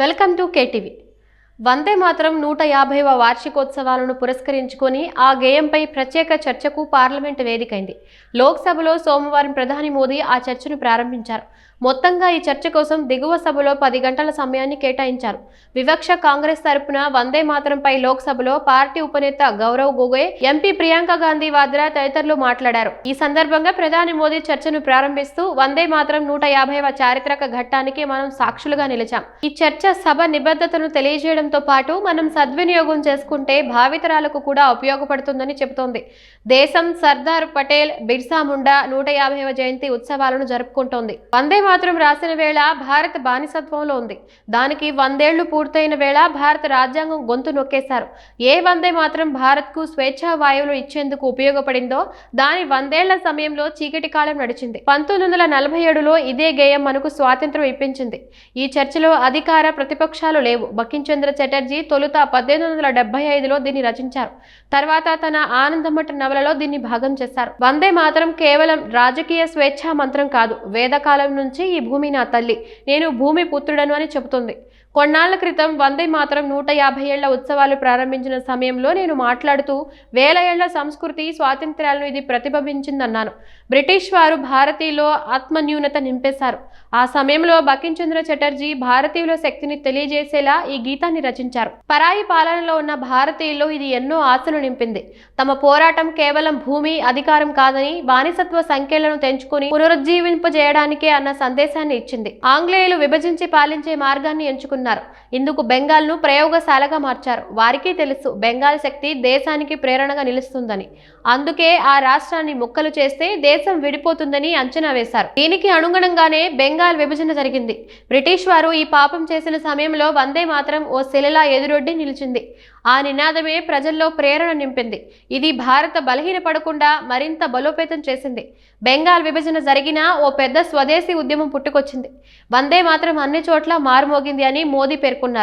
Welcome to KTV. వందే మాత్రం నూట యాభైవ వార్షికోత్సవాలను పురస్కరించుకొని ఆ గేయంపై ప్రత్యేక చర్చకు పార్లమెంటు వేదికైంది. లోక్సభలో సోమవారం ప్రధాని మోదీ ఆ చర్చను ప్రారంభించారు. మొత్తంగా ఈ చర్చ కోసం దిగువ సభలో పది గంటల సమయాన్ని కేటాయించారు. వివక్ష కాంగ్రెస్ తరపున వందే మాత్రంపై లోక్సభలో పార్టీ ఉపనేత గౌరవ్ గొగోయ్ ఎంపీ ప్రియాంక గాంధీ వాద్రా తదితరులు మాట్లాడారు. ఈ సందర్భంగా ప్రధాని మోదీ చర్చను ప్రారంభిస్తూ వందే మాత్రం నూట యాభైవ చారిత్రక ఘట్టానికి మనం సాక్షులుగా నిలిచాం. ఈ చర్చ సభ నిబద్ధతను తెలియజేయడంతో పాటు మనం సద్వినియోగం చేసుకుంటే భావితరాలకు కూడా ఉపయోగపడుతుందని చెబుతోంది. దేశం సర్దార్ పటేల్ బిర్సా ముండా నూట యాభైవ జయంతి ఉత్సవాలను జరుపుకుంటోంది. వందే మాత్రం రాసిన వేళ భారత్ బానిసత్వంలో ఉంది. దానికి వందేళ్ళు పూర్తయిన వేళ భారత రాజ్యాంగం గొంతు నొక్కేశారు. ఏ వందే మాత్రం భారత్కు స్వేచ్ఛా వాయువులు ఇచ్చేందుకు ఉపయోగపడిందో దాని వందేళ్ళ సమయంలో చీకటి కాలం నడిచింది. పంతొమ్మిది వందల నలభై ఏడులో ఇదే గేయం మనకు స్వాతంత్రం ఇప్పించింది. ఈ చర్చలో అధికార ప్రతిపక్షాలు లేవు. బకించంద్ర చటర్జీ తొలుత పద్దెనిమిది వందల డెబ్బై ఐదులో దీన్ని రచించారు. తర్వాత తన ఆనందమఠ నవలలో దీన్ని భాగం చేశారు. వందే మాత్రం కేవలం రాజకీయ స్వేచ్ఛా మంత్రం కాదు. వేదకాలం నుంచి ఈ భూమి నా తల్లి. నేను భూమి పుత్రుడను అని చెబుతుంది. కొన్నాళ్ళ క్రితం వందే మాత్రం నూట యాభై ఏళ్ళ ఉత్సవాలు ప్రారంభించిన సమయంలో నేను మాట్లాడుతూ వేల ఏళ్ళ సంస్కృతి స్వాతంత్ర్యాలను ఇది ప్రతిబింబించిందన్నాను. బ్రిటిష్ వారు భారతీయులో ఆత్మన్యూనత నింపేశారు. ఆ సమయంలో బకించంద్ర చటర్జీ భారతీయుల శక్తిని తెలియజేసేలా ఈ గీతాన్ని రచించారు. పరాయి పాలనలో ఉన్న భారతీయుల్లో ఇది ఎన్నో ఆశలు నింపింది. తమ పోరాటం కేవలం భూమి అధికారం కాదని బానిసత్వ సంఖ్యలను తెంచుకుని పునరుజ్జీవింపజేయడానికే అన్న సందేశాన్ని ఇచ్చింది. ఆంగ్లేయులు విభజించి పాలించే మార్గాన్ని ఎంచుకున్నారు. ఇందుకు బెంగాల్ను ప్రయోగశాలగా మార్చారు. వారికి తెలుసు బెంగాల్ శక్తి దేశానికి ప్రేరణగా నిలుస్తుందని. అందుకే ఆ రాష్ట్రాన్ని ముక్కలు చేస్తే దేశం విడిపోతుందని అంచనా వేశారు. దీనికి అనుగుణంగానే బెంగాల్ విభజన జరిగింది. బ్రిటిష్ వారు ఈ పాపం చేసిన సమయంలో వందే మాత్రం ఓ శిలలా ఎదురొడ్డి నిలిచింది. ఆ నినాదమే ప్రజల్లో ప్రేరణ నింపింది. ఇది భారత బలహీనపడకుండా మరింత బలోపేతం చేసింది. బెంగాల్ విభజన జరిగినా ఓ పెద్ద స్వదేశీ ఉద్యమం పుట్టుకొచ్చింది. వందే మాత్రం అన్ని చోట్ల మారుమోగింది అని మోదీ పేర్కొన్నారు.